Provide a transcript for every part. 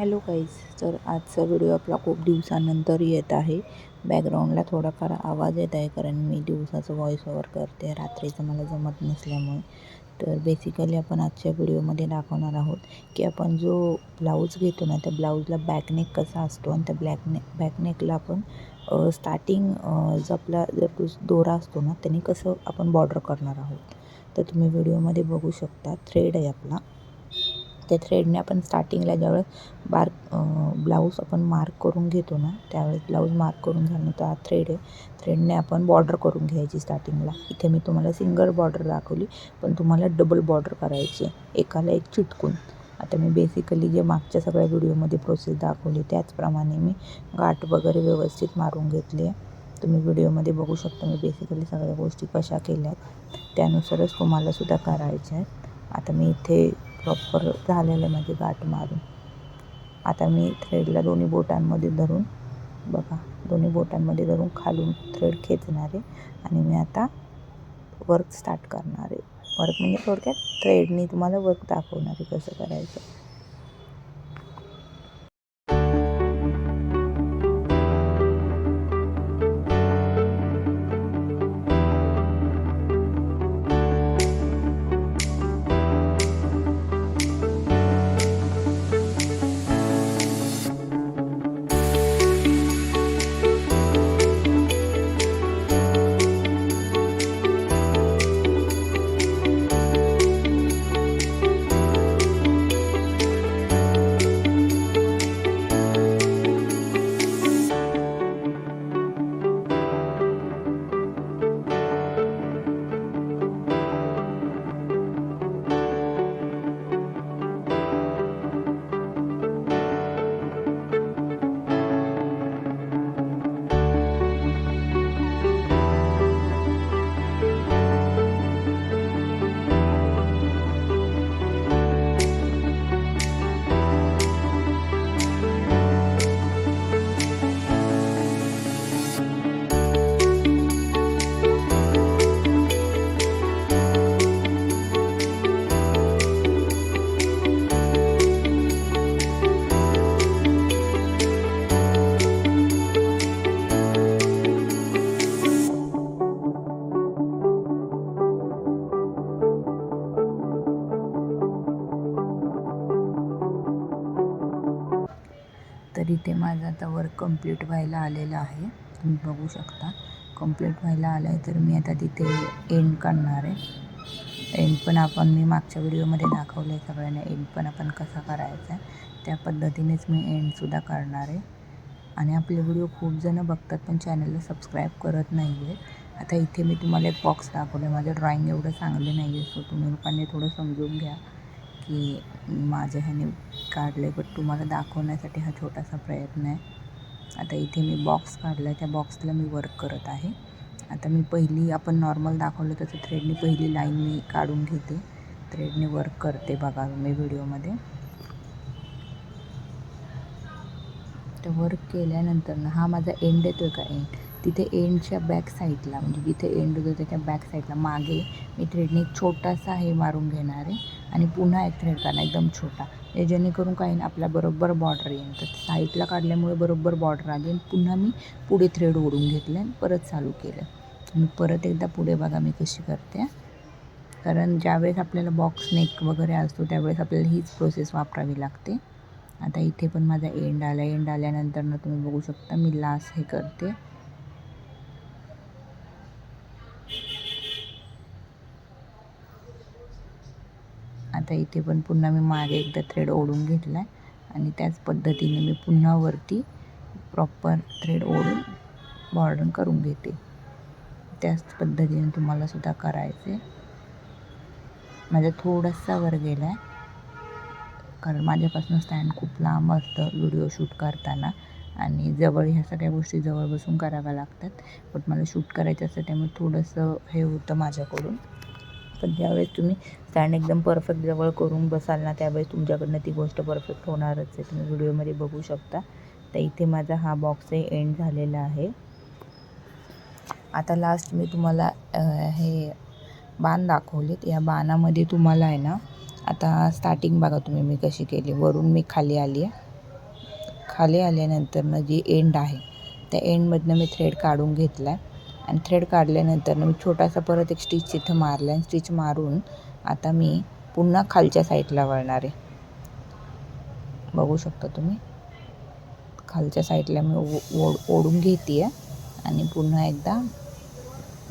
Hello guys तर आजचा video आपला खूप दिवसानंतर येत आहे. बॅकग्राऊंडला थोडाफार आवाज येत आहे कारण मी दिवसाचं व्हॉइस ओव्हर करते रात्रीचं मला जमत नसल्यामुळे. तर बेसिकली आपण आजच्या व्हिडिओमध्ये दाखवणार आहोत की आपण जो ब्लाऊज घेतो ना त्या ब्लाऊजला बॅकनेक कसा असतो आणि त्या ब्लॅकनेक बॅकनेकला आपण स्टार्टिंग जो आपला जर दोरा असतो ना त्याने कसं आपण बॉर्डर करणार आहोत. तर तुम्ही व्हिडिओमध्ये बघू शकता थ्रेड आहे आपला. त्या थ्रेडने आपण स्टार्टिंगला ज्यावेळेस बार ब्लाऊज आपण मार्क करून घेतो ना त्यावेळेस ब्लाऊज मार्क करून झाल्यानंतर हा थ्रेड आहे. थ्रेडने आपण बॉर्डर करून घ्यायची स्टार्टिंगला इथे मी तुम्हाला सिंगल बॉर्डर दाखवली पण तुम्हाला डबल बॉर्डर करायची आहे. एकाला एक चिटकून. आता मी बेसिकली जे मागच्या सगळ्या व्हिडिओमध्ये प्रोसेस दाखवली त्याचप्रमाणे मी गाठ वगैरे व्यवस्थित मारून घेतली आहे. तुम्ही व्हिडिओमध्ये बघू शकता मी बेसिकली सगळ्या गोष्टी कशा केल्या आहेत त्यानुसारच तुम्हालासुद्धा करायच्या आहेत. आता मी इथे प्रॉपर झालेलं आहे माझे गाठ मारून. आता मी थ्रेडला दोन्ही बोटांमध्ये धरून बघा दोन्ही बोटांमध्ये धरून खालून थ्रेड खेचणार आहे आणि मी आता वर्क स्टार्ट करणार आहे. वर्क म्हणजे थोडक्यात थ्रेडनी तुम्हाला वर्क दाखवणार आहे कसं करायचं. तर इथे माझं आता वर्क कंप्लीट व्हायला आलेलं आहे. तुम्ही बघू शकता. कंप्लीट व्हायला आलं आहे तर मी आता तिथे एंड करणार आहे. एंड पण आपण मी मागच्या व्हिडिओमध्ये दाखवलं आहे सगळ्यांना एंड पण आपण कसा करायचा आहे त्या पद्धतीनेच मी एंडसुद्धा करणार आहे. आणि आपले व्हिडिओ खूप जणं बघतात पण चॅनलला सबस्क्राईब करत नाही आहे आता इथे मी तुम्हाला एक बॉक्स दाखवलं आहे माझं ड्रॉइंग एवढं चांगलं नाही आहे सो तुम्ही लोकांनी थोडं समजून घ्या. की माझ्या ह्याने काढलं आहे बट तुम्हाला दाखवण्यासाठी हा छोटासा प्रयत्न आहे. आता इथे मी बॉक्स काढला आहे त्या बॉक्सला मी वर्क करत आहे. आता मी पहिली आपण नॉर्मल दाखवलं तसं थ्रेडनी पहिली लाईन मी काढून घेते. थ्रेडने वर्क करते बघा मी व्हिडिओमध्ये तर वर्क केल्यानंतर ना हा माझा एंड येतो आहे का एंड तिथे एंडच्या बॅक साईडला म्हणजे जिथे एंड होतो त्याच्या बॅक साईडला मागे मी थ्रेडने एक छोटासा हे मारून घेणार आहे आणि पुन्हा एक थ्रेड काढणार एकदम छोटा. हे जेणेकरून काही ना आपल्या बरोबर बॉर्डर येईल तर साईडला काढल्यामुळे बरोबर बॉर्डर आली आणि पुन्हा मी पुढे थ्रेड ओढून घेतलं आणि परत चालू केलं. मी परत एकदा पुढे बघा मी कशी करते. कारण ज्यावेळेस आपल्याला बॉक्स नेक वगैरे असतो त्यावेळेस आपल्याला हीच प्रोसेस वापरावी लागते. आता इथे पण माझा एंड आला. एंड आल्यानंतर ना तुम्ही बघू शकता मी लास्ट हे करते. आता इथे पण पुन्हा मी मागे एकदा थ्रेड ओढून घेतला आहे आणि त्याच पद्धतीने मी पुन्हा वरती प्रॉपर थ्रेड ओढून बॉर्डर करून घेते. त्याच पद्धतीने तुम्हाला सुद्धा करायचे माझा थोडासा वर गेला आहे कारण माझ्यापासून स्टँड खूप लांब असतं व्हिडिओ शूट करताना. आणि जवळ ह्या सगळ्या गोष्टी जवळ बसून कराव्या लागतात. बट मला शूट करायचं असतं त्यामुळे थोडंसं हे होतं माझ्याकडून. पण ज्यावेळेस तुम्ही स्टँड एकदम परफेक्ट जवळ करून बसाल ना त्यावेळेस तुमच्याकडनं ती गोष्ट परफेक्ट होणारच आहे. तुम्ही व्हिडिओमध्ये बघू शकता. तर इथे माझा हा बॉक्सही एंड झालेला आहे. आता लास्ट मी तुम्हाला हे बाण दाखवलेत. या बाणामध्ये तुम्हाला आहे ना आता स्टार्टिंग बघा तुम्ही मी कशी केली. वरून मी खाली आली आहे. खाली आल्यानंतरनं जी एंड आहे त्या एंडमधनं मी थ्रेड काढून घेतला आहे आणि थ्रेड काढल्यानंतर मी छोटासा परत एक स्टिच इथं मारला आणि स्टिच मारून आता मी पुन्हा खालच्या साईडला वळणार आहे. बघू शकता तुम्ही? खालच्या साईडला मी ओ ओढ ओढून घेते आहे आणि पुन्हा एकदा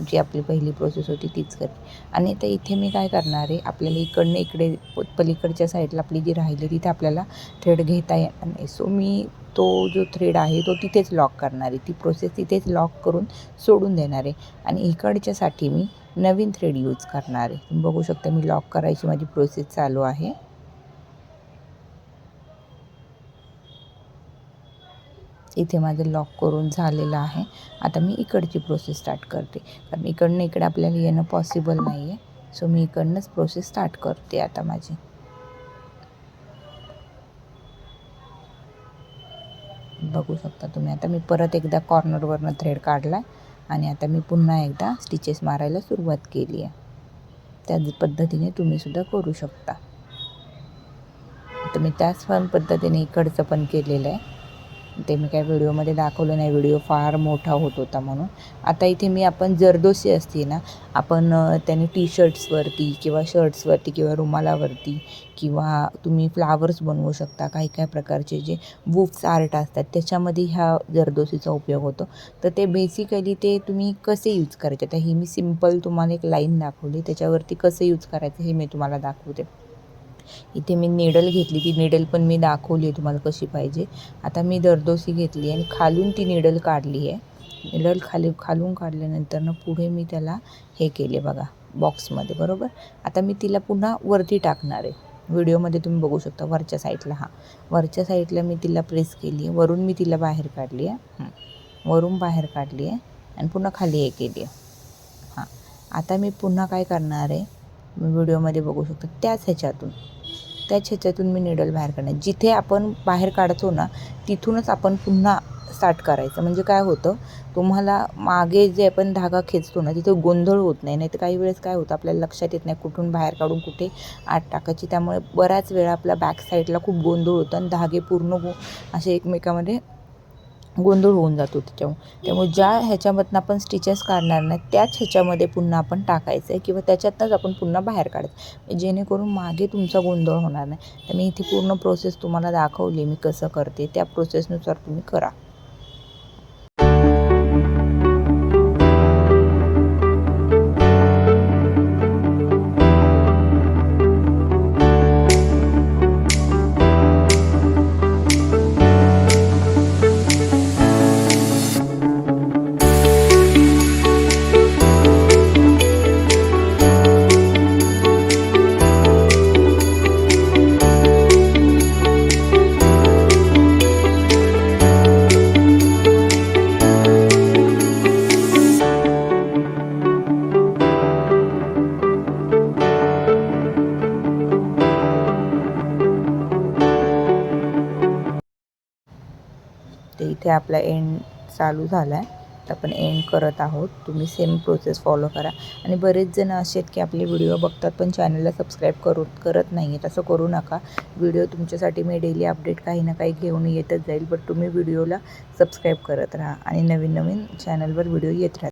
जी आपली पहिली प्रोसेस होती तीच करते. आणि आता इथे मी काय करणार आहे? आपल्याला इकडनं इकडे पलीकडच्या साईडला आपली जी राहिली तिथे आपल्याला थ्रेड घेता येणार नाही. सो मी तो जो थ्रेड आहे तो तिथेच लॉक करणार आहे. ती प्रोसेस तिथेच लॉक करून सोडून देणार आहे. आणि इकडच्यासाठी मी नवीन थ्रेड यूज करणार आहे. तुम्ही बघू शकता मी लॉक करायची माझी प्रोसेस चालू आहे. इथे माझं लॉक करून झालेलं आहे. आता मी इकडची प्रोसेस स्टार्ट करते. कारण इकडनं इकडे आपल्याला येणं पॉसिबल नाही आहे सो मी इकडनंच प्रोसेस स्टार्ट करते आता माझी. बघू शकता तुम्ही. आता मी परत एकदा कॉर्नरवरनं थ्रेड काढला आहे आणि आता मी पुन्हा एकदा स्टिचेस मारायला सुरुवात केली आहे त्याच पद्धतीने तुम्हीसुद्धा करू शकता. तर मी त्याच पण पद्धतीने इकडचं पण केलेलं आहे. ते मी काय व्हिडिओमध्ये दाखवलं नाही. व्हिडिओ फार मोठा होत होता म्हणून. आता इथे मी आपण जरदोशी असते ना आपण त्याने टी शर्ट्सवरती किंवा शर्ट्सवरती किंवा रुमालावरती किंवा तुम्ही फ्लावर्स बनवू शकता. काही काही प्रकारचे जे वुफ्स आर्ट असतात त्याच्यामध्ये ह्या जरदोशीचा उपयोग होतो. तर ते बेसिकली ते तुम्ही कसे यूज करायचे? आता ही मी सिंपल तुम्हाला एक लाईन दाखवली. त्याच्यावरती कसं यूज करायचं हे मी तुम्हाला दाखवते. इथे मी निडल घेतली. ती निडल पण मी दाखवली आहे तुम्हाला कशी पाहिजे. आता मी दरदोशी घेतली आणि खालून ती निडल काढली आहे. निडल खाली खालून काढल्यानंतर ना पुढे मी त्याला हे केले बघा बॉक्समध्ये बरोबर? आता मी तिला पुन्हा वरती टाकणार आहे. व्हिडिओमध्ये तुम्ही बघू शकता वरच्या साईडला हां. वरच्या साईडला मी तिला प्रेस केली आहे. वरून मी तिला बाहेर काढली आहे. वरून बाहेर काढली आहे आणि पुन्हा खाली हे केली आहे. हां. आता मी पुन्हा काय करणार आहे? व्हिडिओमध्ये बघू शकतो त्याच ह्याच्यातून. त्याच ह्याच्यातून मी निडल बाहेर काढणार. जिथे आपण बाहेर काढतो ना तिथूनच आपण पुन्हा स्टार्ट करायचं. म्हणजे काय होतं तुम्हाला मागे जे आपण धागा खेचतो ना तिथे गोंधळ होत नाही. नाही तर काही वेळेस काय होतं आपल्याला लक्षात येत नाही कुठून बाहेर काढून कुठे आत टाकायची. त्यामुळे बऱ्याच वेळा आपल्या बॅक साईडला खूप गोंधळ होतं आणि धागे पूर्ण असे एकमेकामध्ये गोंधळ होऊन जातो त्याच्यामुळे. त्यामुळे ज्या ह्याच्यामधनं आपण स्टिचेस काढणार नाही त्याच ह्याच्यामध्ये पुन्हा आपण टाकायचं आहे किंवा त्याच्यातनंच आपण पुन्हा बाहेर काढायचं. जेणेकरून मागे तुमचा गोंधळ होणार नाही. तर मी इथे पूर्ण प्रोसेस तुम्हाला दाखवली मी कसं करते त्या प्रोसेसनुसार तुम्ही करा. इथे आपला एंड चालू झाला आहे तर आपण एंड करत आहोत. तुम्ही सेम प्रोसेस फॉलो करा. आणि बरेच जण असे आहेत की आपले व्हिडिओ बघतात पण चॅनलला सबस्क्राईब करू करत नाही आहेत असं करू नका. व्हिडिओ तुमच्यासाठी मी डेली अपडेट काही ना काही घेऊन येतच जाईल. बट तुम्ही व्हिडिओला सबस्क्राईब करत राहा. आणि नवीन नवीन चॅनलवर व्हिडिओ येत राहा.